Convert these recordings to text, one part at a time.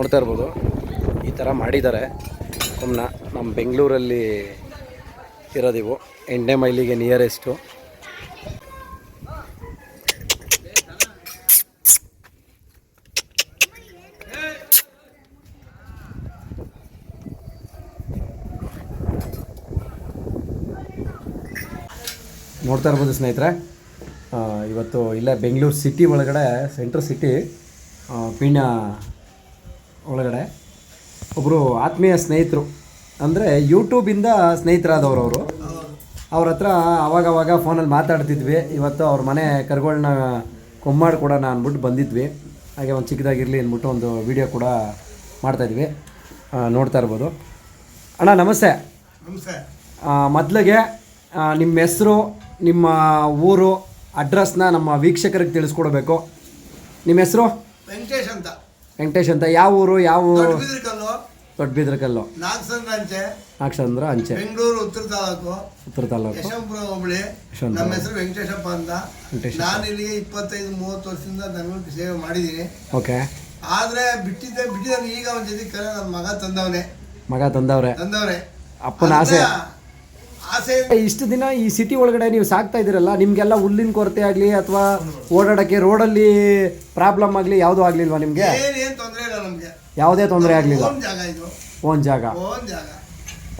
ನೋಡ್ತಾ ಇರ್ಬೋದು. ಈ ಥರ ಮಾಡಿದ್ದಾರೆ. ಸುಮ್ಮನೆ ನಮ್ಮ ಬೆಂಗಳೂರಲ್ಲಿ ಇರೋದಿವು ಎಂಟನೇ ಮೈಲಿಗೆ ನಿಯರೆಸ್ಟು ನೋಡ್ತಾ ಇರ್ಬೋದು ಸ್ನೇಹಿತರೆ. ಇವತ್ತು ಇಲ್ಲೇ ಬೆಂಗಳೂರು ಸಿಟಿ ಒಳಗಡೆ ಸೆಂಟ್ರಲ್ ಸಿಟಿ ಪೀಣ್ಯ ಒಳಗಡೆ. ಒಬ್ಬರು ಆತ್ಮೀಯ ಸ್ನೇಹಿತರು. ಅಂದರೆ ಯೂಟ್ಯೂಬಿಂದ ಸ್ನೇಹಿತರಾದವರು ಅವರು. ಅವ್ರ ಹತ್ರ ಅವಾಗವಾಗ ಫೋನಲ್ಲಿ ಮಾತಾಡ್ತಿದ್ವಿ. ಇವತ್ತು ಅವ್ರ ಮನೆ ಕರುಗಳನ್ನ ಕೊಮ್ಮಾಡಿ ಕೊಡೋಣ ಅಂದ್ಬಿಟ್ಟು ಬಂದಿದ್ವಿ. ಹಾಗೆ ಒಂದು ಚಿಕ್ಕದಾಗಿರಲಿ ಅಂದ್ಬಿಟ್ಟು ಒಂದು ವಿಡಿಯೋ ಕೂಡ ಮಾಡ್ತಾಯಿದ್ವಿ ನೋಡ್ತಾ ಇರ್ಬೋದು. ಅಣ್ಣ ನಮಸ್ತೆ. ನಮಸ್ತೆ. ಮೊದಲಿಗೆ ನಿಮ್ಮ ಹೆಸರು ನಿಮ್ಮ ಊರು ಅಡ್ರೆಸ್ನ ನಮ್ಮ ವೀಕ್ಷಕರಿಗೆ ತಿಳಿಸ್ಕೊಡ್ಬೇಕು. ನಿಮ್ಮ ಹೆಸರು? ವೆಂಕಟೇಶ್ ಅಂತ. ವೆಂಕಟೇಶ್ ಅಂತ ಯಾವ ಊರು ಯಾವ ದೊಡ್ಡ ಬಿದ್ರಕಲ್ಲು ದೊಡ್ಡಬಿದ್ರಕಲ್ಲು ನಾಗಸಂದ್ರ ಅಂಚೆ. ನಾಕ್ಷಂದ್ರ ಅಂಚೆ. ಬೆಂಗಳೂರು ಉತ್ತರ ತಾಲೂಕು. ಉತ್ತರ ತಾಲೂಕು. ಯಶವಂಪುರ ಹೋಬಳಿ. ನಮ್ಮ ಹೆಸರು ವೆಂಕಟೇಶಪ್ಪ ಅಂತ. ನಾನು ಇಲ್ಲಿಗೆ ಇಪ್ಪತ್ತೈದು ಮೂವತ್ತು ವರ್ಷದಿಂದ ದನಗಳಿಗೆ ಸೇವೆ ಮಾಡಿದ್ದೀನಿ. ಓಕೆ. ಆದ್ರೆ ಬಿಟ್ಟಿದ್ದೆ ಬಿಟ್ಟಿದ್ದಾನೆ. ಈಗ ಒಂದು ಜೊತೆ ಕರೆ ನನ್ನ ಮಗ ತಂದವನೇ. ಮಗ ತಂದವ್ರೆ? ತಂದವ್ರೆ. ಅಪ್ಪನ ಆಸೆ? ಆಸೆ ಇಷ್ಟು ದಿನ ಈ ಸಿಟಿ ಒಳಗಡೆ ನೀವು ಸಾಕ್ತಾ ಇದ್ದೀರಲ್ಲ ನಿಮಗೆಲ್ಲ ಹುಲ್ಲಿನ ಕೊರತೆ ಆಗಲಿ ಅಥವಾ ಓಡಾಡೋಕ್ಕೆ ರೋಡಲ್ಲಿ ಪ್ರಾಬ್ಲಮ್ ಆಗಲಿ ಯಾವುದೂ ಆಗಲಿಲ್ವಾ ನಿಮಗೆ ಏನ್ ಏನ್ ತೊಂದ್ರೆ ಇಲ್ಲ ನಮ್ಗೆ ಯಾವುದೇ ತೊಂದರೆ ಆಗಲಿಲ್ಲ. ಓನ್ ಜಾಗ ಇದು. ಓನ್ ಜಾಗ. ಓನ್ ಜಾಗ.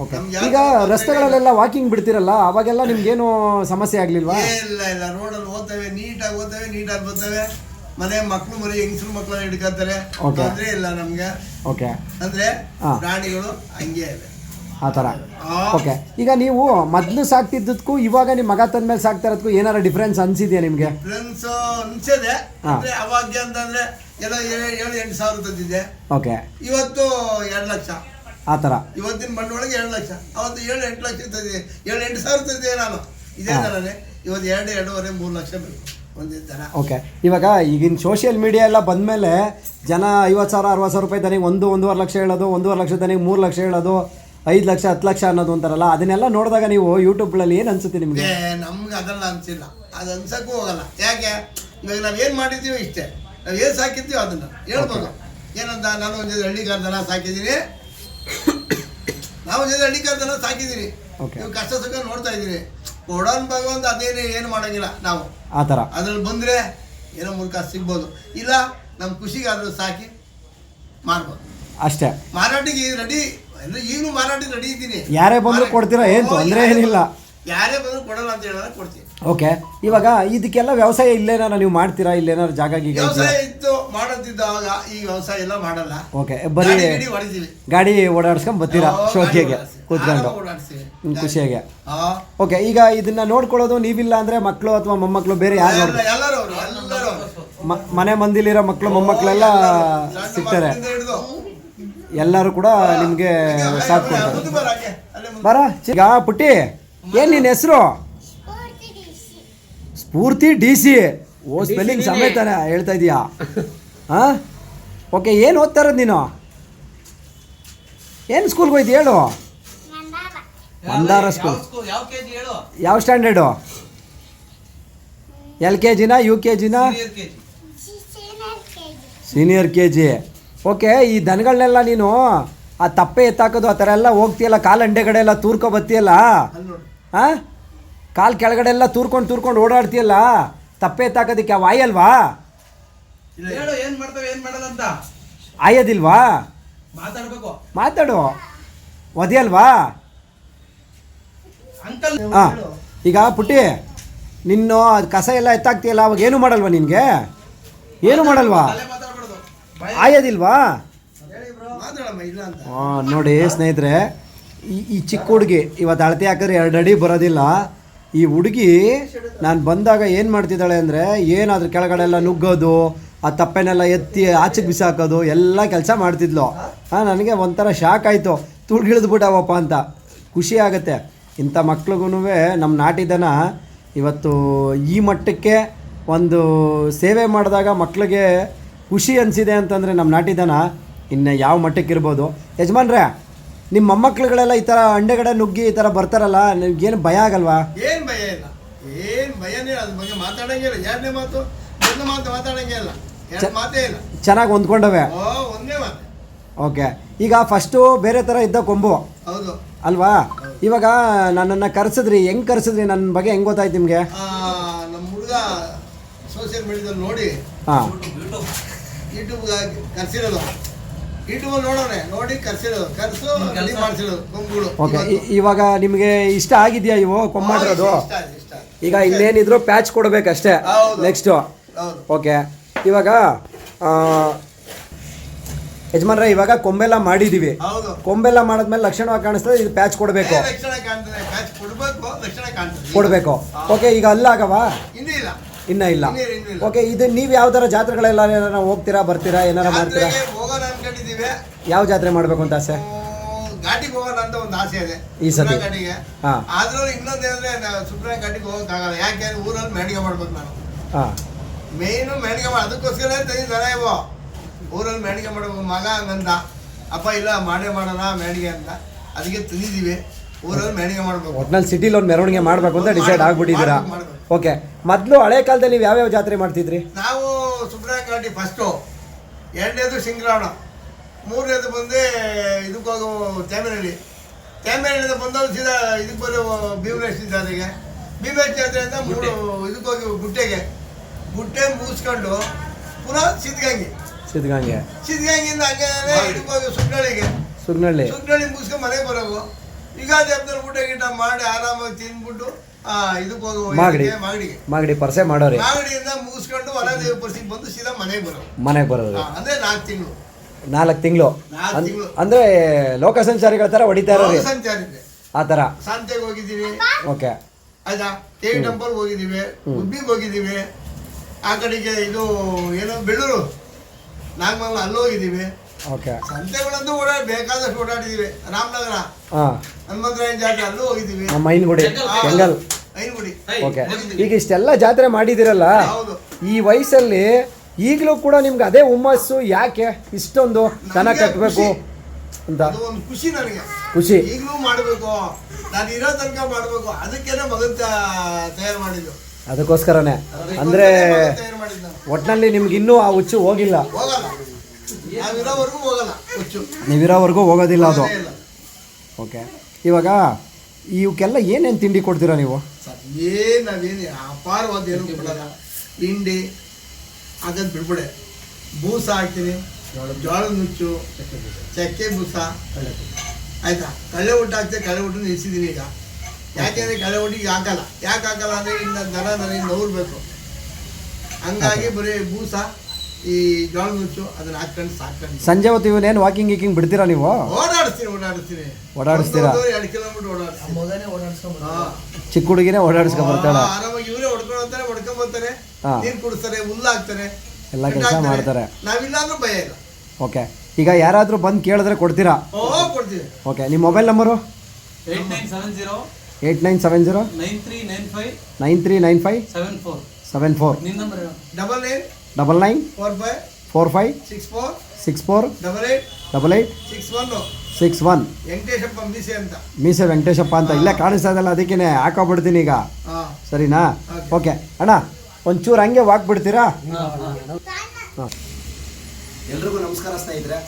ಓಕೆ. ನಮ್ಗೆ ಈಗ ರಸ್ತೆಗಳಲ್ಲೆಲ್ಲ ವಾಕಿಂಗ್ ಬಿಡ್ತಿರಲ್ಲ ಅವಾಗೆಲ್ಲ ನಿಮ್ಗೇನು ಸಮಸ್ಯೆ ಆಗ್ಲಿಲ್ವಾ? ಇಲ್ಲ ಇಲ್ಲ. ರೋಡಲ್ಲಿ ಓದ್ತೇವೆ ನೀಟಾಗಿ ಓದ್ತೇವೆ ನೀಟಾಗಿ ಬರ್ತವೆ. ಮನೆ ಮಕ್ಕಳು ಮರಿ ಹೆಂಗಸರು ಮಕ್ಕಳನ್ನ ಹಿಡ್ಕೊತಾರೆ. Okay. ತೊಂದ್ರೆ ಇಲ್ಲ ನಮ್ಗೆ. ಓಕೆ. ಅಂದ್ರೆ ಹಾ. ಪ್ರಾಣಿಗಳು ಹಂಗೆ ಇದೆ. ಆ ಥರ. ಆ, ಓಕೆ. ಈಗ ನೀವು ಮೊದಲು ಸಾಕ್ತಿದ್ದಕ್ಕೂ ಇವಾಗ ನಿಮ್ಮ ಮಗ ತಂದ ಮೇಲೆ ಸಾಕ್ತಾ ಇರೋದಕ್ಕೂ ಏನಾರ ಡಿಫ್ರೆನ್ಸ್ ಅನ್ಸಿದ್ಯಾ ನಿಮಗೆ? ಫ್ರೆಂಡ್ಸ್ ಅನ್ಸದೆ. ಹಾ. ಅಂದ್ರೆ ಅವಾಗ ಅಂತಂದ್ರೆ ಎಲ್ಲ ಏಳು ಎಂಟು ಸಾವಿರ ತಂದಿದ್ದೆ. ಓಕೆ. ಇವತ್ತು ಎರಡು ಲಕ್ಷ. ಆ ಥರ. ಇವತ್ತಿನ ಬಂಡವಾಳಗೆ ಎರಡು ಲಕ್ಷ. ಅವತ್ತು ಏಳು ಎಂಟು ಲಕ್ಷ ತಂದಿದ್ದೆ. ಏಳು ಎಂಟು ಸಾವಿರ ತಂದಿದ್ದೆ ನಾನು. ಇದೇ ಥರನೇ ಇವತ್ತು ಎರಡು ಎರಡೂವರೆ ಮೂರು ಲಕ್ಷ ಬೇಕು. ಓಕೆ. ಇವಾಗ ಈಗಿನ ಸೋಷಿಯಲ್ ಮೀಡಿಯಾ ಎಲ್ಲ ಬಂದಮೇಲೆ ಜನ ಐವತ್ತು ಸಾವಿರ ಅರವತ್ತು ಸಾವಿರ ರೂಪಾಯಿ ತನಗೆ ಒಂದು ಒಂದೂವರೆ ಲಕ್ಷ ಹೇಳೋದು ಒಂದೂವರೆ ಲಕ್ಷ ತನಗೆ ಮೂರು ಲಕ್ಷ ಹೇಳೋದು ಐದು ಲಕ್ಷ ಹತ್ತು ಲಕ್ಷ ಅನ್ನೋದು ಅಂತಾರಲ್ಲ ಅದನ್ನೆಲ್ಲ ನೋಡಿದಾಗ ನೀವು ಯೂಟ್ಯೂಬ್ಗಳಲ್ಲಿ ಏನು ಅನ್ಸುತ್ತೆ ನಿಮಗೆ? ನಮ್ಗೆ ಅದೆಲ್ಲ ಅನ್ಸಿಲ್ಲ. ಅದು ಅನ್ಸಕ್ಕೂ ಹೋಗಲ್ಲ. ಯಾಕೆ? ಇವಾಗ ನಾವು ಏನು ಮಾಡಿದ್ದೀವಿ ಇಷ್ಟೇ. ನಾವು ಏನು ಸಾಕಿರ್ತೀವೋ ಅದನ್ನು. ಹೇಳ್ಬೋದು. ಏನಂತ ನಾನು ಒಂದು ಜೊತೆ ಹಳ್ಳಿಗಾರ ದನ ಸಾಕಿದ್ದೀನಿ. ನಾವು ಒಂದು ಜೊತೆ ಹಳ್ಳಿಗಾರ ದನ ಸಾಕಿದ್ದೀನಿ ನೀವು ಕಷ್ಟ ಸುಖ ನೋಡ್ತಾ ಇದ್ದೀರಿ. ಕೊಡೋನ್ ಭಗವಂತ ಅದೇನು ಏನು ಮಾಡೋಂಗಿಲ್ಲ ನಾವು. ಆ ಥರ. ಅದ್ರಲ್ಲಿ ಬಂದರೆ ಏನೋ ಮೂಲಕ ಸಿಗ್ಬೋದು. ಇಲ್ಲ ನಮ್ಮ ಖುಷಿಗಾದರೂ ಸಾಕಿ ಮಾಡ್ಬೋದು. ಅಷ್ಟೇ. ಮಾರಾಟಿಗೆ ರೆಡಿ ಎಲ್ಲ ಈಗಲೂ ಮಾರಾಟಕ್ಕೆ ರೆಡಿ ಇದ್ದೀನಿ. ಯಾರೇ ಬಂದರೂ ಕೊಡ್ತೀರಾ? ಏನು ತೊಂದರೆ ಏನಿಲ್ಲ. ಯಾರೇ ಬಂದರೂ ಕೊಡಲ್ಲ ಅಂತ ಹೇಳಿದ್ರೆ ಕೊಡ್ತೀನಿ. ಓಕೆ ಇವಾಗ ಇದಕ್ಕೆಲ್ಲ ವ್ಯವಸಾಯ ಇಲ್ಲೇನಾರ ನೀವು ಮಾಡ್ತೀರಾ? ಇಲ್ಲೇನಾರು ಜಾಗ ಗೀಗ ಇದೆಯಾ? ವ್ಯವಸಾಯ ಇತ್ತು ಮಾಡೋದಿದ್ದಾಗ ಈ ವ್ಯವಸಾಯ ಎಲ್ಲ ಮಾಡಲ್ಲ. ಓಕೆ ಬರೀ ಗಾಡಿ ಗಿಡಿ ಹೊಡಿತೀವಿ ಗಾಡಿ ಓಡಾಡ್ಸ್ಕೊಂಡ್ ಬರ್ತೀರಾ ಶೋಕಿಯಾಗೆ ಶೋಕಿಗೆ ಓಡಾಡ್ಸಿ. ಕೂತ್ಕೊಂಡು? ಆರಾಮಾಗಿ ಓಡಾಡ್ಸ್ತೀವಿ. ಹ್ಮ್, ಖುಷಿಯಾಗಿ. ಆ, ಓಕೆ ಈಗ ಇದನ್ನ ನೋಡ್ಕೊಳ್ಳೋದು ನೀವಿಲ್ಲ ಅಂದ್ರೆ ಮಕ್ಕಳು ಅಥವಾ ಮೊಮ್ಮಕ್ಕಳು ಬೇರೆ ಯಾರು ಎಲ್ಲ- ನೋಡ್ತಾರೆ ಎಲ್ಲರೂ ಅವ್ರು, ಎಲ್ಲರೂ ಅವ್ರು. ಮ- ಮನೆ ಮಂದಿಲಿರೋ ಮಕ್ಕಳು ಮೊಮ್ಮಕ್ಕಳೆಲ್ಲ ಸಣ್ಣ ಸಿಗ್ತಾರೆ. ಮಕ್ಕಳಿಂದ ಹಿಡ್ದು. ಎಲ್ಲರೂ ಕೂಡ ನಿಮ್ಗೆ ಸಾಕು ಮುಂದೆ ಬರ ಹಾಗೆ, ಅಲ್ಲೇ ಮುಂದೆ. ಬರ ಚಿ- ಈಗ ಪುಟ್ಟಿ ಏನ್ ನಿನ್ನ ಹೆಸರು? Spoorthi D C O spelling ಸಮೇತಾನೆ ಹೇಳ್ತಾ ಇದೀಯಾ? ಹಾಂ? ಓಕೆ ಏನು ಓದ್ತಾ ಇರೋದು ನೀನು? ಏನು ಸ್ಕೂಲ್ಗೆ ಹೋಯ್ತು ಹೇಳು? ಮಂದಾರ ಸ್ಕೂಲ್ ಯಾವ ಕೆಜಿ ಹೇಳು? ಯಾವ ಸ್ಟ್ಯಾಂಡರ್ಡು ಎಲ್ ಕೆ ಜಿನ ಯು ಕೆ ಜಿನ senior KG senior K G okay ಈ ದನಗಳನ್ನೆಲ್ಲ ನೀನು ಆ ತಪ್ಪೆ ಎತ್ತಾಕೋದು ಆ ಥರ ಎಲ್ಲ ಹೋಗ್ತೀಯಲ್ಲ ಕಾಲು ಅಂಡೆ ಕಡೆ ಎಲ್ಲ ತೂರ್ಕೊ ಬತ್ತೀಯಲ್ಲ ಅಲ್ಲಿ ಹಾಂ? ಕಾಲು ಕೆಳಗಡೆ ಎಲ್ಲ ತೂರ್ಕೊಂಡು ತೂರ್ಕೊಂಡು ಓಡಾಡ್ತೀಯಲ್ಲ ತಪ್ಪೆ ತಾಕೋದಕ್ಕೆ ಅವು ಆಯಲ್ವಾ ಹೇಳು ಏನ್ ಮಾಡ್ತೇವೆ ಏನ್ ಮಾಡಲ್ಲ ಅಂತ. ಆಯೋದಿಲ್ವಾ? ಮಾತಾಡ್ಬೇಕು. ಮಾತಾಡು. ಒದೆಯಲ್ವಾ ಅಂಕಲ್ ಹಾಂ ಈಗ ಪುಟ್ಟಿ ನಿನ್ನ ಅದ್ ಕಸ ಎಲ್ಲ ಎತ್ತಾಗ್ತೀಯಲ್ಲ ಅವಾಗ ಏನು ಮಾಡಲ್ವಾ ನಿನಗೆ? ಏನು ಮಾಡಲ್ವಾ? ಮಾತಾಡ್ಬಾರ್ದು. ಆಯೋದಿಲ್ವಾ? ಮಾತಾಡಮ್ಮ ಇಲ್ಲ ಅಂತ. ಆ, ನೋಡಿ ಸ್ನೇಹಿತರೆ ಈ ಈ ಚಿಕ್ಕ ಹುಡುಗಿ ಇವತ್ತು ಅಳತೆ ಹಾಕಿದ್ರೆ ಎರಡು ಅಡಿ ಬರೋದಿಲ್ಲ. ಈ ಹುಡುಗಿ ನಾನು ಬಂದಾಗ ಏನು ಮಾಡ್ತಿದ್ದಾಳೆ ಅಂದರೆ ಏನಾದರೂ ಕೆಳಗಡೆ ಎಲ್ಲ ನುಗ್ಗೋದು, ಆ ತಪ್ಪೆನೆಲ್ಲ ಎತ್ತಿ ಆಚೆಗೆ ಬಿಸಾಕೋದು, ಎಲ್ಲ ಕೆಲಸ ಮಾಡ್ತಿದ್ಲು. ಹಾಂ, ನನಗೆ ಒಂಥರ ಶಾಕ್ ಆಯಿತು. ತುಳ್ಗಿಳಿದ್ಬಿಟ್ಟವಪ್ಪ ಅಂತ. ಖುಷಿ ಆಗುತ್ತೆ. ಇಂಥ ಮಕ್ಳಿಗೂ ನಮ್ಮ ನಾಟಿದನ ಇವತ್ತು ಈ ಮಟ್ಟಕ್ಕೆ ಒಂದು ಸೇವೆ ಮಾಡಿದಾಗ ಮಕ್ಳಿಗೆ ಖುಷಿ ಅನಿಸಿದೆ ಅಂತಂದರೆ ನಮ್ಮ ನಾಟಿದನ ಇನ್ನು ಯಾವ ಮಟ್ಟಕ್ಕೆ ಇರ್ಬೋದು ಯಜಮಾನ್ರೆ ನಿಮ್ಮ ಮೊಮ್ಮಕ್ಳುಗಳೆಲ್ಲ ಈ ಥರ ಅಂಡೆಗಡೆ ನುಗ್ಗಿ ಈ ಥರ ಬರ್ತಾರಲ್ಲ ನಿಮ್ಗೇನು ಭಯ ಆಗಲ್ವಾ? ಏನು ಭಯ ಇಲ್ಲ. ಏನು ಭಯನೇ ಅದ್ರ ಬಗ್ಗೆ ಮಾತಾಡಂಗಿಲ್ಲ ಎರಡನೇ ಮಾತು ಒಂದು ಮಾತು ಮಾತಾಡಂಗೆ ಇಲ್ಲ. ಎರಡು ಮಾತೇ ಇಲ್ಲ. ಚೆನ್ನಾಗಿ ಹೊಂದ್ಕೊಂಡವೆ. ಓ ಒಂದೇ ಮಾತು. ಓಕೆ ಈಗ ಫಸ್ಟು ಬೇರೆ ಥರ ಇದ್ದ ಕೊಂಬು. ಹೌದು. ಅಲ್ವಾ? ಇವಾಗ ನನ್ನನ್ನು ಕರೆಸಿದ್ರಿ ಹೆಂಗೆ ಕರೆಸಿದ್ರಿ ನನ್ನ ಬಗ್ಗೆ ಹೆಂಗ್ ಗೊತ್ತಾಯ್ತು ನಿಮಗೆ? ಆ, ನಮ್ಮ ಹುಡುಗ ಸೋಷಿಯಲ್ ಮೀಡಿಯಾದಲ್ಲಿ ನೋಡಿ ಹಾಂ. ಯೂಟ್ಯೂಬ್ ಕರ್ಸಿರೋದು ಯೂಟ್ಯೂಬ್ ನೋಡೋಣ ನೋಡಿ ಕರ್ಸಿರೋದು ಕರ್ಸು ರೆಡಿ ಮಾಡ್ಸಿರೋದು ಕೊಂಬುಗಳು ಓಕೆ ಇವಾಗ ನಿಮಗೆ ಇಷ್ಟ ಆಗಿದೆಯಾ ಇವು ಕೊಮ್ಮಾಡಿರೋದು ಇಷ್ಟ ಇಷ್ಟ ಈಗ ಇನ್ನೇನಿದ್ರು ಪ್ಯಾಚ್ ಕೊಡಬೇಕಷ್ಟೇ ನೆಕ್ಸ್ಟ್ ನೆಕ್ಸ್ಟು ಹೌದು. ಓಕೆ ಇವಾಗ ಯಜಮಾನ್ರ ಇವಾಗ ಕೊಂಬೆಲ್ಲ ಮಾಡಿದೀವಿ. ಹೌದು. ಕೊಂಬೆಲ್ಲ ಮಾಡಿದ್ಮೇಲೆ ಲಕ್ಷಣವಾಗಿ ಕಾಣಿಸ್ತದೆ ಇದು ಪ್ಯಾಚ್ ಕೊಡಬೇಕು. ಲಕ್ಷಣ ಕಾಣ್ತದೆ. ಪ್ಯಾಚ್ ಕೊಡ್ಬೇಕು ಲಕ್ಷಣ ಕಾಣ್ತದೆ. ಕೊಡಬೇಕು. ಓಕೆ ಈಗ ಅಲ್ಲಾಗವಾ ಇನ್ನೂ ಇಲ್ಲ. ಓಕೆ ಇದು ನೀವು ಯಾವ್ದಾರ ಥರ ಜಾತ್ರೆಗಳೆಲ್ಲ ಏನಾರ ಹೋಗ್ತೀರಾ ಬರ್ತೀರಾ ಏನಾರ ಮಾಡ್ತೀರಾ? ಅನ್ಕೊಂಡಿದ್ದೀವಿ ಯಾವ ಜಾತ್ರೆ ಮಾಡ್ಬೇಕು ಅಂತ ಆಸೆ? ಘಾಟಿಗೆ ಹೋಗೋಣ ಅಂತ ಒಂದು ಆಸೆ ಇದೆ. ಈ ಸತಿ? ಘಾಟಿಗೆ. ಆದ್ರೂ ಇನ್ನೊಂದೇನಂದ್ರೆ ನಾವು ಸುಬ್ರಹ್ಮಣ್ಯ ಘಾಟಿಗೆ ಹೋಗೋಕ್ಕಾಗಲ್ಲ ಯಾಕೆ ಊರಲ್ಲಿ ಮೆಣಿಗೆ ಮಾಡ್ಬೇಕು ನಾನು. ಹಾಂ. ಮೇಯ್ನು ಮೆಣಿಗೆ ಮಾಡಿ ಅದಕ್ಕೋಸ್ಕರ ತಂದಿದ್ದಾನೆ ಇವು ಊರಲ್ಲಿ ಮೆಣಿಗೆ ಮಾಡಬೇಕು. ಮಗ ಹಂಗಂದ ಅಪ್ಪ ಇಲ್ಲ ಮಾಡೇ ಮಾಡೋಣ ಮೆಣಿಗೆ ಅಂತ. ಅದಕ್ಕೆ ತಂದಿದ್ದೀವಿ. ಊರಲ್ಲಿ ಮೆಣಿಗೆ ಮಾಡಬೇಕು. ಒಟ್ನಲ್ಲಿ ಸಿಟಿಲಿ ಒಂದು ಮೆರವಣಿಗೆ ಮಾಡಬೇಕು ಅಂತ ಡಿಸೈಡ್ ಆಗ್ಬಿಟ್ಟಿದ್ದೀರಾ. ಓಕೆ ಮೊದಲು ಹಳೆ ಕಾಲದಲ್ಲಿ ನೀವು ಯಾವ್ಯಾವ ಜಾತ್ರೆ ಮಾಡ್ತಿದ್ರಿ? ನಾವು ಸುಬ್ರಾಯ ಘಾಟಿ ಫಸ್ಟು ಎರಡನೇದು ಸಿಂಗ್ರಾವಣ ಮೂರನೇದು ಬಂದು ಇದಕ್ಕೆ ಹೋಗೋ ತ್ಯಾಮೇನಹಳ್ಳಿ ತ್ಯಾಮೇನಹಳ್ಳಿಯಿಂದ ಬಂದವರು ಸೀದಾ ಇದಕ್ಕೆ ಬರೋ ಭೀಮರೇಶ್ವರ ಜಾತ್ರೆಗೆ ಭೀಮರೇಶ್ ಜಾತ್ರೆಯಿಂದ ಮೂರು ಇದಕ್ಕೆ ಹೋಗಿ ಗುಟ್ಟೆಗೆ ಗುಟ್ಟೆ ಮುಗಿಸ್ಕೊಂಡು ಪುನಃ ಸಿದ್ಧಗಂಗೆ. ಸಿದ್ಧಗಂಗೆ. ಸಿದ್ಧಗಂಗೆಯಿಂದ ಹಂಗೆ ಇದಕ್ಕೆ ಹೋಗಿ ಸುಗ್ನಳ್ಳಿಗೆ. ಸುಗ್ನಳ್ಳಿ. ಸುಗ್ನಳ್ಳಿ ಮುಗಿಸ್ಕೊಂಡು ಮನೆಗೆ ಬರೋವು. ಯುಗಾದಿ ಹಬ್ಬದಲ್ಲಿ ಊಟ ಗೀಟ ಮಾಡಿ ಆರಾಮಾಗಿ ತಿಂದ್ಬಿಟ್ಟು ಆ, ಇದಕ್ಕೆ ಹೋಗೋ ಮಾಗಡಿ. ಮಾಗಡಿಗೆ. ಮಾಗಡಿ ಪರ್ಸೆ ಮಾಡೋರಿ ಮಾಗಡಿಯಿಂದ ಮುಗಿಸ್ಕೊಂಡು ಹೊಲ ದೇವ ಬಂದು ಸೀದಾ ಮನೆಗೆ ಬರೋದು ಮನೆಗೆ ಬರೋದು. ಅಂದ್ರೆ ನಾಲ್ಕು ತಿಂಗಳು. ನಾಲ್ಕು ತಿಂಗಳು. ಅಂದ್ರೆ ಲೋಕ ಸಂಚಾರಿಗಳ ಥರ ಹೊಡಿತಾ ಇರೋದು ಆ ಥರ ಸಂತೆಗೆ ಹೋಗಿದ್ದೀವಿ. ಓಕೆ. ಆಯ್ತಾ ಕೆ ಟೆಂಪಲ್ ಹೋಗಿದ್ದೀವಿ. ಗುಬ್ಬಿಗೆ ಹೋಗಿದ್ದೀವಿ. ಆ ಕಡೆಗೆ ಇದು ಏನೋ ಬೆಳ್ಳೂರು. ನಾಗಮಂಗಲ ಅಲ್ಲಿ ಹೋಗಿದ್ದೀವಿ. ಓಕೆ. ಸಂತೆಗಳಂತೂ ಓಡಾಡಿ ಬೇಕಾದಷ್ಟು ಓಡಾಡಿದ್ದೀವಿ. ರಾಮನಗರ. ಹಾಂ. ಹನುಮಂತರಾಯನ ಜಾತ್ರೆ ಅಲ್ಲೂ ಹೋಗಿದ್ದೀವಿ. ಮೈನ್ಗುಡಿ. ಕೆಂಗಲ್. ಮೈನ್ಗುಡಿ. ಓಕೆ. ಈಗ ಇಷ್ಟೆಲ್ಲ ಜಾತ್ರೆ ಮಾಡಿದಿರಲ್ಲ ಹೌದು. ಈ ವಯಸ್ಸಲ್ಲಿ ಈಗಲೂ ಕೂಡ ನಿಮ್ಗೆ ಅದೇ ಹುಮ್ಮಸ್ಸು ಯಾಕೆ ಇಷ್ಟೊಂದು ದನ ಕಟ್ಟಬೇಕು ಅಂತ. ಅದು ಒಂದು ಖುಷಿ ನನಗೆ. ಖುಷಿ. ಈಗಲೂ ಮಾಡಬೇಕು. ನಾನು ಇರೋ ತನಕ ಮಾಡಬೇಕು. ಅದಕ್ಕೇನೆ ಮಗನ್ ತಯಾರು ಮಾಡಿದ್ದು. ಅದಕ್ಕೋಸ್ಕರನೇ. ಅಂದರೆ ಮಗನ್ ತಯಾರು ಮಾಡಿದ್ದು ನಾನು. ಒಟ್ಟಿನಲ್ಲಿ ನಿಮ್ಗೆ ಇನ್ನೂ ಆ ಹುಚ್ಚು ಹೋಗಿಲ್ಲ. ಹೋಗಲ್ಲ. ಹುಚ್ಚು. ನೀವಿರೋವರೆಗೂ ಹೋಗೋದಿಲ್ಲ ಅದು. ಇಲ್ಲ. ಓಕೆ. ಇವಾಗ ಇವಕ್ಕೆಲ್ಲ ಏನೇನು ತಿಂಡಿ ಕೊಡ್ತೀರಾ ನೀವು? ಸರ್ ಏನ್ ನಾವೇನು ಅಪಾರವಾದ ಏನು ಹಿಂಡಿ ಹಾಕದ್ ಬಿಡ್ಬಿಡೆ. ಬೂಸ ಹಾಕ್ತೀನಿ. ಜೋಳದ ನುಚ್ಚು, ಚಕ್ಕೆ ಬೂಸ. ಆಯ್ತಾ? ಕಳೆ ಊಟ ಹಾಕ್ತೀನಿ ಕಳೆ ಊಟ ನಿಲ್ಸಿದ್ದೀನಿ ಈಗ. ಯಾಕೆಂದರೆ ಕಳೆ ಊಟಿಗೆ ಹಾಕಲ್ಲ. ಯಾಕೆ ಹಾಕಲ್ಲ ಅಂದ್ರೆ ಇನ್ನು ದನ ನನಗೆ ನೋರ್ಬೇಕು ಹಂಗಾಗಿ ಬರೀ ಬೂಸ. ಈ ಜೋಳದ ನುಚ್ಚು ಅದನ್ನ ಹಾಕೊಂಡು ಸಾಕೊಂಡು ಸಂಜೆ ಹೊತ್ತು ಇವನೇನು ವಾಕಿಂಗ್ ಗೀಕಿಂಗ್ ಬಿಡ್ತೀರಾ ನೀವು? ಓಡಾಡ್ತೀನಿ ಓಡಾಡ್ತೀನಿ ಓಡಾಡಿಸ್ತೀರಾ? ಒಂದು, ಎರಡು ಕಿಲೋಮೀಟರ್ ಓಡಾಡಿಸ್ತೀನಿ. ಹಾ. ಚಿಕ್ಕ ಹುಡುಗಿನೇ ಓಡಾಡಿಸ್ಕೊ ಬರ್ತಾಳೆ. ಆರಾಮಾಗಿ ಇವರೇ ಹೊಡ್ಕೊಳ್ತಾರೆ ಹೊಡ್ಕೊಂಡ್ ಬರ್ತಾರೆ. ನೀರು ಕುಡಿಸ್ತಾರೆ ಹುಲ್ಲು ಹಾಕ್ತಾರೆ. ಎಲ್ಲ ಕೆಲಸ ಮಾಡ್ತಾರೆ. ನಾವಿಲ್ಲ ಅಂದ್ರೂ ಭಯ ಇಲ್ಲ. ಓಕೆ. ಈಗ ಯಾರಾದರೂ ಬಂದು ಕೇಳಿದ್ರೆ ಕೊಡ್ತೀರಾ? ಓ ಕೊಡ್ತೀವಿ. ಓಕೆ ನಿಮ್ಮ mobile number eight nine seven zero eight nine seven zero nine three nine five nine three nine five seven four seven four ನಿನ್ನ number double nine double nine four five four five six four six four double eight double eight six one six one Venkateshappa ಮೀಸೆ ಅಂತ. ಮೀಸೆ ವೆಂಕಟೇಶಪ್ಪ ಅಂತ. ಇಲ್ಲೇ ಕಾಣಿಸ್ತಾ ಇದಲ್ಲ ಅದಕ್ಕೇನೆ ಹಾಕೋಬಿಡ್ತೀನಿ ಈಗ. ಹಾ. ಸರಿನಾ? ಓಕೆ. ಅಣ್ಣ ಒಂಚೂರು ಹಂಗೆ ವಾಕ್ ಬಿಡ್ತೀರಾ? ಹಾಂ ಎಲ್ರಿಗೂ ನಮಸ್ಕಾರ ಸ್ನೇಹಿತರೆ.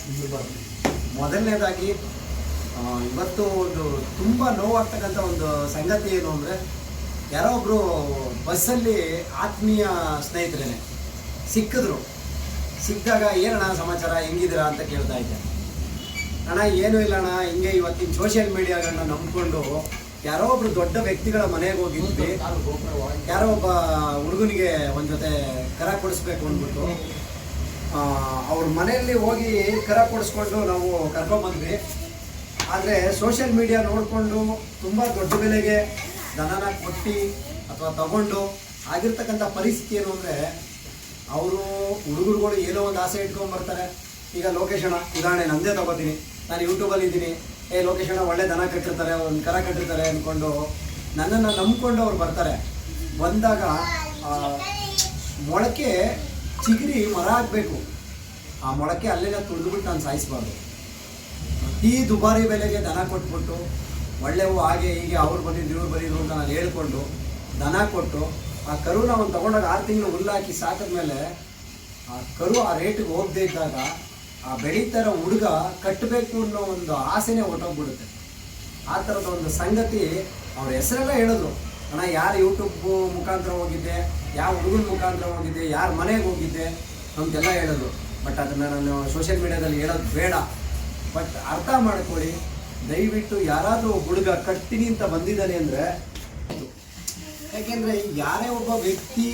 ಮೊದಲನೇದಾಗಿ ಇವತ್ತು ಒಂದು ತುಂಬ ನೋವಾಗ್ತಕ್ಕಂಥ ಒಂದು ಸಂಗತಿ ಏನು ಅಂದರೆ ಯಾರೋ ಒಬ್ಬರು ಬಸ್ಸಲ್ಲಿ ಆತ್ಮೀಯ ಸ್ನೇಹಿತರೇನೆ. ಸಿಕ್ಕಿದ್ರು. ಸಿಕ್ಕಿದಾಗ ಏನಣ್ಣ ಸಮಾಚಾರ, ಹೆಂಗಿದ್ದೀರಾ ಅಂತ ಕೇಳ್ತಾ ಇದ್ದೆ. ಅಣ್ಣ, ಏನೂ ಇಲ್ಲ ಅಣ್ಣ, ಹಿಂಗೆ ಇವತ್ತಿನ ಸೋಷಿಯಲ್ ಮೀಡಿಯಾಗಳನ್ನ ನಂಬಿಕೊಂಡು ಯಾರೋ ಒಬ್ರು ದೊಡ್ಡ ವ್ಯಕ್ತಿಗಳ ಮನೆಗೆ ಹೋಗಿದ್ವಿ. ಯಾರೋ ಒಬ್ಬ ಹುಡುಗನಿಗೆ ಒಂದು ಜೊತೆ ಕರ ಕೊಡಿಸ್ಬೇಕು ಅಂದ್ಬಿಟ್ಟು ಅವ್ರ ಮನೆಯಲ್ಲಿ ಹೋಗಿ ಕರ ಕೊಡಿಸ್ಕೊಂಡು ನಾವು ಕರ್ಕೊಂಬಂದ್ವಿ ಆದರೆ ಸೋಷಿಯಲ್ ಮೀಡಿಯಾ ನೋಡಿಕೊಂಡು ತುಂಬ ದೊಡ್ಡ ಬೆಲೆಗೆ ದನನ ಕೊಟ್ಟು ಅಥವಾ ತಗೊಂಡು ಆಗಿರ್ತಕ್ಕಂಥ ಪರಿಸ್ಥಿತಿ ಏನು ಅಂದರೆ ಅವರು ಹುಡುಗರುಗಳು ಏನೋ ಒಂದು ಆಸೆ ಇಟ್ಕೊಂಡು ಬರ್ತಾರೆ. ಈಗ ಲೋಕೇಶಣ ಉದಾಹರಣೆ ನಂದೇ ತಗೋತೀನಿ. ನಾನು ಯೂಟ್ಯೂಬಲ್ಲಿ ಇದ್ದೀನಿ. ಏ ಲೋಕೇಶಣ ಒಳ್ಳೆ ದನ ಕಟ್ಟಿರ್ತಾರೆ, ಒಂದು ಕರ ಕಟ್ಟಿರ್ತಾರೆ ಅಂದ್ಕೊಂಡು ನನ್ನನ್ನು ನಂಬಿಕೊಂಡು ಅವ್ರು ಬರ್ತಾರೆ. ಬಂದಾಗ ಮೊಳಕೆ ಚಿಗುರಿ ಮರ ಹಾಕ್ಬೇಕು. ಆ ಮೊಳಕೆ ಅಲ್ಲೆಲ್ಲ ತುಳಿದ್ಬಿಟ್ಟು ನಾನು ಸಾಯಿಸ್ಬಾರ್ದು. ಈ ದುಬಾರಿ ಬೆಲೆಗೆ ದನ ಕೊಟ್ಬಿಟ್ಟು, ಒಳ್ಳೆವು ಹಾಗೆ ಹೀಗೆ ಅವ್ರು ಬಂದಿದ್ದು, ಇವ್ರು ಬಂದಿದ್ರು ಅಂತ ನಾನು ಹೇಳ್ಕೊಂಡು ದನ ಕೊಟ್ಟು ಆ ಕರುನ ಅವ್ನು ತಗೊಂಡಾಗ ಆರು ತಿಂಗಳು ಹುಲ್ಲಾಕಿ ಸಾಕಿದ್ಮೇಲೆ ಆ ಕರು ಆ ರೇಟಿಗೆ ಹೋಗದೇ ಇದ್ದಾಗ ಆ ಬೆಳೀತಾರ ಹುಡುಗ ಕಟ್ಟಬೇಕು ಅನ್ನೋ ಒಂದು ಆಸೆನೇ ಹೊಟ್ಟೋಗ್ಬಿಡುತ್ತೆ ಆ ಥರದ ಒಂದು ಸಂಗತಿ ಅವ್ರ ಹೆಸರೆಲ್ಲ ಹೇಳಿದ್ರು. ಅಣ್ಣ, ಯಾರು ಯೂಟ್ಯೂಬ್ ಮುಖಾಂತರ ಹೋಗಿದ್ದೆ? ಯಾವ ಹುಡುಗನ ಮುಖಾಂತರ ಹೋಗಿದ್ದೆ? ಯಾರ ಮನೆಗೆ ಹೋಗಿದ್ದೆ? ಅಂತೆಲ್ಲ ಹೇಳಿದ್ರು. ಬಟ್ ಅದನ್ನು ನಾನು ಸೋಷಿಯಲ್ ಮೀಡ್ಯಾದಲ್ಲಿ ಹೇಳೋದು ಬೇಡ. ಬಟ್ ಅರ್ಥ ಮಾಡ್ಕೊಳ್ಳಿ, ದಯವಿಟ್ಟು ಯಾರಾದರೂ ಹುಡುಗ ಕಟ್ತೀನಿ ಅಂತ ಬಂದಿದ್ದಾನೆ ಅಂದರೆ ಯಾಕೆಂದರೆ ಯಾರೇ ಒಬ್ಬ ವ್ಯಕ್ತಿ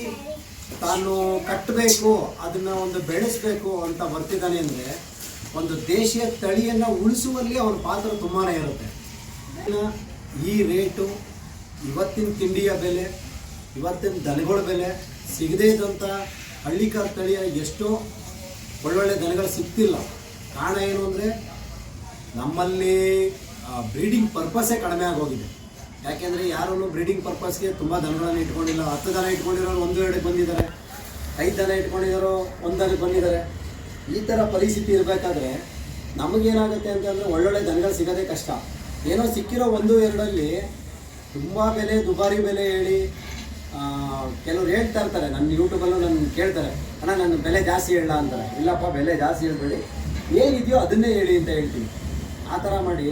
ತಾನು ಕಟ್ಟಬೇಕು, ಅದನ್ನು ಒಂದು ಬೆಳೆಸಬೇಕು ಅಂತ ಬರ್ತಿದ್ದಾನೆ ಅಂದರೆ ಒಂದು ದೇಶೀಯ ತಳಿಯನ್ನು ಉಳಿಸುವಲ್ಲಿ ಅವನ ಪಾತ್ರ ತುಂಬಾ ಇರುತ್ತೆ. ಈ ರೇಟು, ಇವತ್ತಿನ ತಿಂಡಿಯ ಬೆಲೆ, ಇವತ್ತಿನ ದನಗಳ ಬೆಲೆ ಸಿಗದೇ ಇದ್ದಂಥ ಹಳ್ಳಿಕಾರ ತಳಿಯ ಎಷ್ಟೋ ಒಳ್ಳೊಳ್ಳೆ ದನಗಳು ಸಿಗ್ತಿಲ್ಲ. ಕಾರಣ ಏನು ಅಂದರೆ ನಮ್ಮಲ್ಲಿ ಬ್ರೀಡಿಂಗ್ ಪರ್ಪಸ್ಸೇ ಕಡಿಮೆ ಆಗೋಗಿದೆ. ಯಾಕೆಂದರೆ ಯಾರೂ ಬ್ರೀಡಿಂಗ್ ಪರ್ಪಸ್ಗೆ ತುಂಬ ದನಗಳನ್ನು ಇಟ್ಕೊಂಡಿಲ್ಲ. ಹತ್ತು ದನ ಇಟ್ಕೊಂಡಿರೋರು ಒಂದು ಎರಡು ಬಂದಿದ್ದಾರೆ. ಐದು ದನ ಇಟ್ಕೊಂಡಿರೋರು ಒಂದಕ್ಕೆ ಬಂದಿದ್ದಾರೆ. ಈ ಥರ ಪರಿಸ್ಥಿತಿ ಇರಬೇಕಾದ್ರೆ ನಮಗೇನಾಗುತ್ತೆ ಅಂತಂದರೆ ಒಳ್ಳೊಳ್ಳೆ ದನಗಳು ಸಿಗೋದೇ ಕಷ್ಟ. ಏನೋ ಸಿಕ್ಕಿರೋ ಒಂದು ಎರಡಲ್ಲಿ ತುಂಬ ಬೆಲೆ, ದುಬಾರಿ ಬೆಲೆ ಹೇಳಿ ಕೆಲವ್ರು ಹೇಳ್ತಾ ಇರ್ತಾರೆ. ನನ್ನ ಯೂಟ್ಯೂಬಲ್ಲೂ ನನ್ನ ಕೇಳ್ತಾರೆ, ಅಣ್ಣ ನನ್ನ ಬೆಲೆ ಜಾಸ್ತಿ ಹೇಳ ಅಂತಾರೆ. ಇಲ್ಲಪ್ಪ, ಬೆಲೆ ಜಾಸ್ತಿ ಹೇಳ್ಬೇಡಿ. ಏನಿದೆಯೋ ಅದನ್ನೇ ಹೇಳಿ ಅಂತ ಹೇಳ್ತೀನಿ. ಆ ಥರ ಮಾಡಿ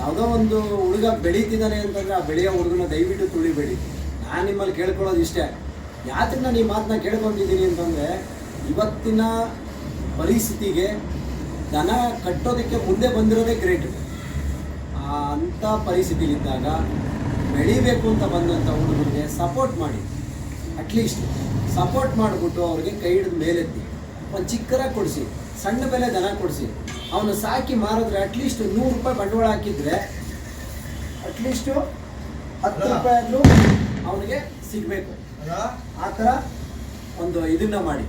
ಯಾವುದೋ ಒಂದು ಹುಡುಗ ಬೆಳೀತಿದ್ದಾನೆ ಅಂತಂದರೆ ಆ ಬೆಳೆಯೋ ಹುಡುಗನ ದಯವಿಟ್ಟು ತುಳಿಬೇಡಿ. ನಾನು ನಿಮ್ಮಲ್ಲಿ ಕೇಳ್ಕೊಳ್ಳೋದು ಇಷ್ಟೇ. ಯಾತಕ್ಕೆ ನಾನು ಮಾತನ್ನ ಕೇಳ್ಕೊಂಡಿದ್ದೀನಿ ಅಂತಂದರೆ ಇವತ್ತಿನ ಪರಿಸ್ಥಿತಿಗೆ ದನ ಕಟ್ಟೋದಕ್ಕೆ ಮುಂದೆ ಬಂದಿರೋದೇ ಗ್ರೇಟ್ ಅಂಥ ಪರಿಸ್ಥಿತಿಲಿದ್ದಾಗ ಬೆಳಿಬೇಕು ಅಂತ ಬಂದಂಥ ಹುಡುಗರಿಗೆ ಸಪೋರ್ಟ್ ಮಾಡಿ. ಅಟ್ಲೀಸ್ಟ್ ಸಪೋರ್ಟ್ ಮಾಡಿಬಿಟ್ಟು ಅವ್ರಿಗೆ ಕೈ ಹಿಡಿದು ಮೇಲೆತ್ತಿ. ಒಂದು ಚಿಕ್ಕರ ಕೊಡಿಸಿ. ಸಣ್ಣ ಬೆಲೆ ದನ ಕೊಡಿಸಿ. ಅವನು ಸಾಕಿ ಮಾರಿದ್ರೆ ಅಟ್ಲೀಸ್ಟ್ ನೂರು ರೂಪಾಯಿ ಬಂಡವಾಳ ಹಾಕಿದ್ರೆ ಅಟ್ಲೀಸ್ಟು ಹತ್ತು ರೂಪಾಯಿ ಆದರೂ ಅವನಿಗೆ ಸಿಗಬೇಕು. ಆ ಥರ ಒಂದು ಇದನ್ನ ಮಾಡಿ.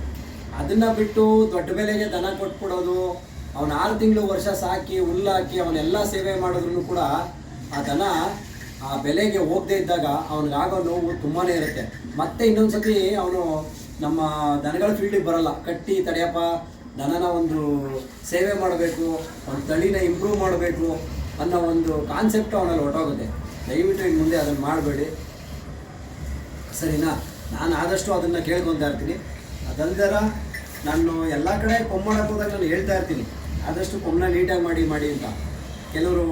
ಅದನ್ನ ಬಿಟ್ಟು ದೊಡ್ಡ ಬೆಲೆಗೆ ದನ ಕೊಟ್ಬಿಡೋದು ಅವನ ಆರು ತಿಂಗಳು ವರ್ಷ ಸಾಕಿ ಹುಲ್ಲಾಕಿ ಅವನೆಲ್ಲ ಸೇವೆ ಮಾಡಿದ್ರು ಕೂಡ ಆ ದನ ಆ ಬೆಲೆಗೆ ಹೋಗದೆ ಇದ್ದಾಗ ಅವನಿಗಾಗೋ ನೋವು ತುಂಬಾ ಇರುತ್ತೆ. ಮತ್ತೆ ಇನ್ನೊಂದ್ಸತಿ ಅವನು ನಮ್ಮ ದನಗಳ ಫೀಲ್ಡಿಗೆ ಬರಲ್ಲ. ಕಟ್ಟಿ ತಡೆಯಪ್ಪ ದನನ ಒಂದು ಸೇವೆ ಮಾಡಬೇಕು ಒಂದು ತಳಿನ ಇಂಪ್ರೂವ್ ಮಾಡಬೇಕು ಅನ್ನೋ ಒಂದು ಕಾನ್ಸೆಪ್ಟ್ ಅವನಲ್ಲಿ ಹೊರಟೋಗುತ್ತೆ. ದಯವಿಟ್ಟು ಇನ್ನು ಮುಂದೆ ಅದನ್ನು ಮಾಡಬೇಡಿ. ಸರಿನಾ? ನಾನು ಆದಷ್ಟು ಅದನ್ನು ಕೇಳ್ಕೊತಾ ಇರ್ತೀನಿ. ಅದಲ್ದರ ನಾನು ಎಲ್ಲ ಕಡೆ ಕೊಮ್ಮು ಮಾಡಕ್ಕೆ ಹೋದಾಗ ನಾನು ಹೇಳ್ತಾ ಇರ್ತೀನಿ. ಆದಷ್ಟು ಕೊಮ್ಮನ ನೀಟಾಗಿ ಮಾಡಿ ಮಾಡಿ ಅಂತ. ಕೆಲವರು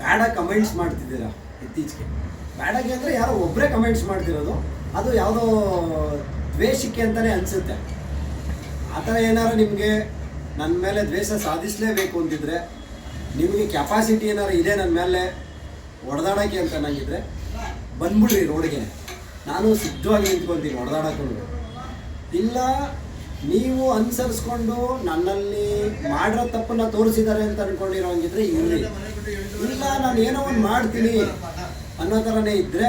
ಬೇಡ ಕಮೆಂಟ್ಸ್ ಮಾಡ್ತಿದ್ದೀರಾ ಇತ್ತೀಚೆಗೆ. ಬ್ಯಾಡಾಗಿ ಅಂದರೆ ಯಾರೋ ಒಬ್ಬರೇ ಕಮೆಂಟ್ಸ್ ಮಾಡ್ತಿರೋದು. ಅದು ಯಾವುದೋ ದ್ವೇಷಕ್ಕೆ ಅಂತಲೇ ಅನಿಸುತ್ತೆ. ಆ ಏನಾದ್ರು ನಿಮಗೆ ನನ್ನ ಮೇಲೆ ದ್ವೇಷ ಸಾಧಿಸಲೇಬೇಕು ಅಂತಿದ್ರೆ ನಿಮಗೆ ಕೆಪಾಸಿಟಿ ಏನಾದ್ರು ಇದೆ ನನ್ನ ಮೇಲೆ ಹೊಡೆದಾಡೋಕ್ಕೆ ಅಂತ ನನಗಿದ್ರೆ ಬಂದ್ಬಿಡ್ರಿ ರೋಡ್ಗೆ. ನಾನು ಸಿದ್ಧವಾಗಿ ನಿಂತ್ಕೊತೀನಿ ಹೊಡೆದಾಡೋಕೊಂಡು ಇಲ್ಲ, ನೀವು ಅನುಸರಿಸ್ಕೊಂಡು ನನ್ನಲ್ಲಿ ಮಾಡಿರೋ ತಪ್ಪನ್ನ ತೋರಿಸಿದ್ದಾರೆ ಅಂತ ಅನ್ಕೊಂಡಿರೋ ಹಂಗಿದ್ರೆ ಇರಲಿ. ಇಲ್ಲ, ನಾನು ಏನೋ ಒಂದು ಮಾಡ್ತೀನಿ ಅನ್ನೋ ಥರನೇ ಇದ್ದರೆ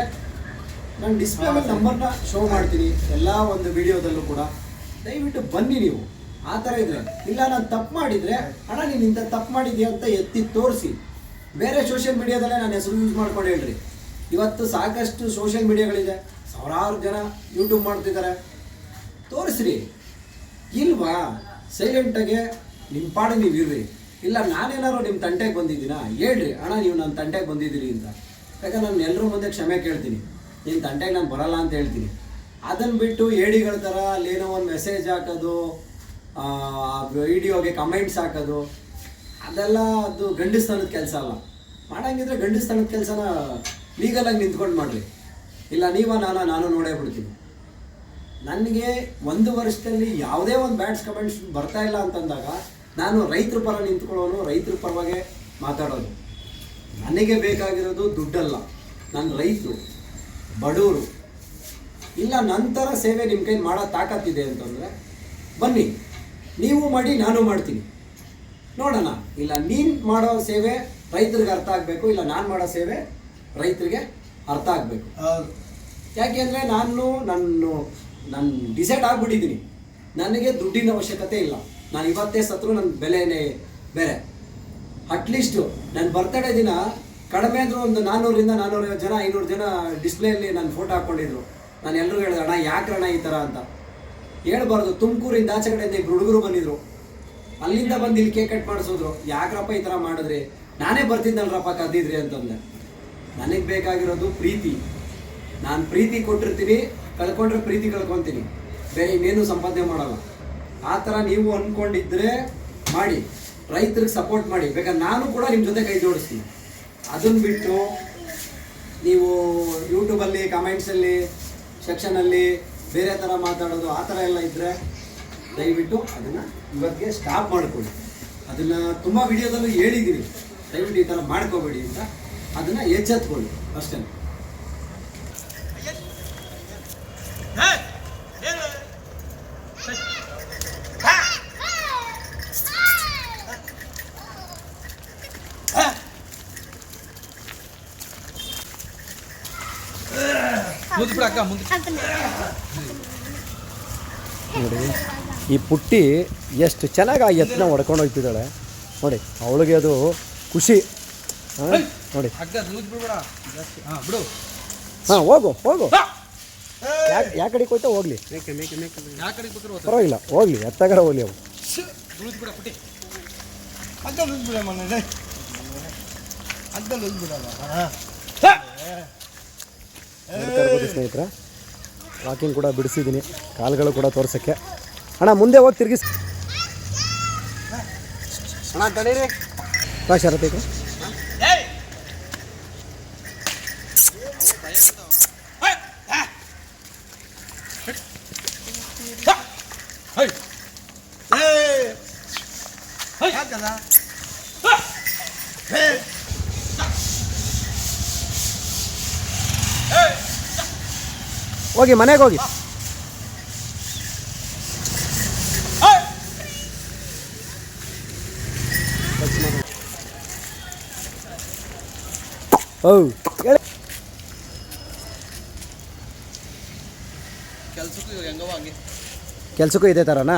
ನಾನು ಡಿಸ್ಪ್ಲೇ ನಂಬರ್ನ ಶೋ ಮಾಡ್ತೀನಿ. ಎಲ್ಲ ಒಂದು ವಿಡಿಯೋದಲ್ಲೂ ಕೂಡ. ದಯವಿಟ್ಟು ಬನ್ನಿ ನೀವು. ಆ ಥರ ಇದ್ರೆ. ಇಲ್ಲ, ನಾನು ತಪ್ಪು ಮಾಡಿದರೆ, ಅಣ್ಣ, ನೀನು ಇಂಥ ತಪ್ಪು ಮಾಡಿದ್ಯಾ ಅಂತ ಎತ್ತಿ ತೋರಿಸಿ. ಬೇರೆ ಸೋಷಿಯಲ್ ಮೀಡಿಯಾದಲ್ಲೇ ನಾನು ಹೆಸರು ಯೂಸ್ ಮಾಡ್ಕೊಂಡು ಹೇಳ್ರಿ. ಇವತ್ತು ಸಾಕಷ್ಟು ಸೋಷಿಯಲ್ ಮೀಡಿಯಾಗಳಿದೆ ಸಾವಿರಾರು ಜನ ಯೂಟ್ಯೂಬ್ ಮಾಡ್ತಿದ್ದಾರೆ. ತೋರಿಸ್ರಿ. ಇಲ್ವಾ? ಸೈಲೆಂಟಾಗೆ ನಿಮ್ಮ ಪಾಡು ನೀವು ಇರ್ರಿ. ಇಲ್ಲ, ನಾನೇನಾದ್ರು ನಿಮ್ಮ ತಂಟೆಗೆ ಬಂದಿದ್ದೀನಾ? ಹೇಳ್ರಿ. ಅಣ್ಣ, ನೀವು ನನ್ನ ತಂಟೆಗೆ ಬಂದಿದ್ದೀರಿ ಅಂತ. ಯಾಕಂದ್ರೆ ನಾನು ಎಲ್ಲರೂ ಮುಂದೆ ಕ್ಷಮೆ ಕೇಳ್ತೀನಿ. ನಿಮ್ಮ ತಂಟೆಗೆ ನಾನು ಬರಲ್ಲ ಅಂತ ಹೇಳ್ತೀನಿ. ಅದನ್ನು ಬಿಟ್ಟು ಏಡಿಗಳ ಥರ ಅಲ್ಲೇನೋ ಒಂದು ಮೆಸೇಜ್ ಹಾಕೋದು ವಿಡಿಯೋಗೆ ಕಮೆಂಟ್ಸ್ ಹಾಕೋದು, ಅದೆಲ್ಲ ಅದು ಗಂಡಸ್ತನದ ಕೆಲಸ ಅಲ್ಲ. ಮಾಡಂಗಿದ್ರೆ ಗಂಡಸ್ತನದ ಕೆಲಸನ ಲೀಗಲಾಗಿ ನಿಂತ್ಕೊಂಡು ಮಾಡ್ರಿ. ಇಲ್ಲ ನೀವ ನಾನು ನಾನು ನೋಡೇ ಬಿಡ್ತೀನಿ. ನನಗೆ ಒಂದು ವರ್ಷದಲ್ಲಿ ಯಾವುದೇ ಒಂದು ಬ್ಯಾಟ್ಸ್ ಕಮೆಂಟ್ಸ್ ಬರ್ತಾ ಇಲ್ಲ ಅಂತಂದಾಗ ನಾನು ರೈತರ ಪರ ನಿಂತ್ಕೊಳ್ಳೋನು, ರೈತರ ಪರವಾಗಿ ಮಾತಾಡೋದು. ನನಗೆ ಬೇಕಾಗಿರೋದು ದುಡ್ಡಲ್ಲ. ನಾನು ರೈತರು ಬಡವರು ಇಲ್ಲ ನಂತರ ಸೇವೆ ನಿಮ್ಮ ಕೈಲಿ ಮಾಡೋ ತಾಕತ್ತಿದೆ ಅಂತಂದರೆ ಬನ್ನಿ ನೀವು ಮಾಡಿ ನಾನು ಮಾಡ್ತೀನಿ. ನೋಡೋಣ ಇಲ್ಲ ನೀನು ಮಾಡೋ ಸೇವೆ ರೈತರಿಗೆ ಅರ್ಥ ಆಗಬೇಕು ಇಲ್ಲ ನಾನು ಮಾಡೋ ಸೇವೆ ರೈತರಿಗೆ ಅರ್ಥ ಆಗಬೇಕು. ಯಾಕೆ ಅಂದರೆ ನಾನು ನನ್ನ ನಾನು ಡಿಸೈಡ್ ಆಗಿಬಿಟ್ಟಿದ್ದೀನಿ. ನನಗೆ ದುಡ್ಡಿನ ಅವಶ್ಯಕತೆ ಇಲ್ಲ. ನಾನು ಇವತ್ತೇ ಸತ್ರು ನನ್ನ ಬೆಲೆನೇ ಬೇರೆ. ಅಟ್ಲೀಸ್ಟು ನನ್ನ ಬರ್ತಡೇ ದಿನ ಕಡಿಮೆ ಅಂದರೂ ಒಂದು ನಾನ್ನೂರಿಂದ ನಾನ್ನೂರೈವತ್ತು ಜನ ಐನೂರು ಜನ ಡಿಸ್ಪ್ಲೇಯಲ್ಲಿ ನನ್ನ ಫೋಟೋ ಹಾಕ್ಕೊಂಡಿದ್ರು ನಾನು ಎಲ್ಲರೂ ಹೇಳಿದೆ, ಅಣ್ಣ ಯಾಕ್ರಣ ಈ ಥರ ಅಂತ? ಹೇಳ್ಬಾರ್ದು, ತುಮಕೂರಿಂದ ಆಚೆ ಕಡೆಯಿಂದ ಇಬ್ರು ಹುಡುಗರು ಬಂದಿದ್ರು. ಅಲ್ಲಿಂದ ಬಂದು ಇಲ್ಲಿ ಕೇಕ್ ಕಟ್ ಮಾಡಿಸಿದ್ರು. ಯಾಕ್ರಪ್ಪ ಈ ಥರ ಮಾಡಿದ್ರಿ? ನಾನೇ ಬರ್ತಿದ್ದಲ್ರಪ್ಪ ಕದ್ದಿದ್ರಿ ಅಂತಂದೆ. ನನಗೆ ಬೇಕಾಗಿರೋದು ಪ್ರೀತಿ. ನಾನು ಪ್ರೀತಿ ಕೊಟ್ಟಿರ್ತೀನಿ, ಕಳ್ಕೊಂಡ್ರೆ ಪ್ರೀತಿ ಕಳ್ಕೊತೀನಿ. ಬೇರೆ ಇನ್ನೇನು ಸಂಪಾದನೆ ಮಾಡಲ್ಲ. ಆ ಥರ ನೀವು ಅಂದ್ಕೊಂಡಿದ್ರೆ ಮಾಡಿ. ರೈತರಿಗೆ ಸಪೋರ್ಟ್ ಮಾಡಿ. ಬೇಕಾದ್ರೆ ನಾನು ಕೂಡ ನಿಮ್ಮ ಜೊತೆ ಕೈ ಜೋಡಿಸ್ತೀನಿ. ಅದನ್ನು ಬಿಟ್ಟು ನೀವು ಯೂಟ್ಯೂಬಲ್ಲಿ ಕಮೆಂಟ್ಸಲ್ಲಿ ಸೆಕ್ಷನಲ್ಲಿ ಬೇರೆ ಥರ ಮಾತಾಡೋದು ಆ ಥರ ಎಲ್ಲ ಇದ್ದರೆ ದಯವಿಟ್ಟು ಅದನ್ನು ಇವತ್ತಿಗೆ ಸ್ಟಾಪ್ ಮಾಡ್ಕೊಳ್ಳಿ. ಅದನ್ನು ತುಂಬ ವಿಡಿಯೋದಲ್ಲೂ ಹೇಳಿದ್ದೀನಿ ದಯವಿಟ್ಟು ಈ ಥರ ಮಾಡ್ಕೋಬೇಡಿ ಅಂತ. ಅದನ್ನು ಎಚ್ಚೆತ್ಕೊಳ್ಳಿ. ಅಷ್ಟೇ ಮುಂದೆ ಬಿಡ ಅಕ್ಕ ಮುಂದೆ ನೋಡಿ ಈ ಪುಟ್ಟಿ ಎಷ್ಟು ಚೆನ್ನಾಗಿ ಆ ಎತ್ತನ ಹೊಡ್ಕೊಂಡು ಹೋಗ್ತಿದ್ದಾಳೆ. ನೋಡಿ ಅವಳಿಗೆ ಅದು ಖುಷಿ. ಹಾಂ ನೋಡಿ. ಹಾಂ ಬಿಡು. ಹಾಂ ಹೋಗು ಹೋಗು. ಯಾಕೆ ಯಾಕೆ ಕಡೆಗೆ ಹೋಯ್ತಾ ಹೋಗ್ಲಿ. ಪರವಾಗಿಲ್ಲ ಹೋಗ್ಲಿ ಎತ್ತಾಗಾರ ಹೋಗ್ಲಿ ಅವು ಅದ್ದಲ್ಲಿ ಬಿಡ ಪುಟ್ಟಿ. ಅಂತ ಲುಜ್ ಬಿಡ ಮನೆ ಅಂತ ಲುಜ್ ಬಿಡಲ್ಲ ನೋಡ್ತಾ ಇರ್ಬೋದು ಸ್ನೇಹಿತರೆ. ವಾಕಿಂಗ್ ಕೂಡ ಬಿಡಿಸಿದ್ದೀನಿ. ಕಾಲುಗಳು ಕೂಡ ತೋರ್ಸೋಕ್ಕೆ. ಅಣ್ಣ ಮುಂದೆ ಹೋಗಿ ತಿರುಗಿಸ್. ಅಣ್ಣ ತಡೀರಿ. ಬಾ ಶರತ್ ಈಗ ಹೈ ಯಾಕದ ಹೋಗಿ ಮನೆಗೆ ಹೋಗಿ. ಹೌ. ಹೇಳಿ. ಕೆಲ್ಸಕ್ಕೂ ಇದೆ ತರನಾ ಹಂಗೆ ಕೆಲ್ಸಕ್ಕೂ ಇದೇ ಥರನಾ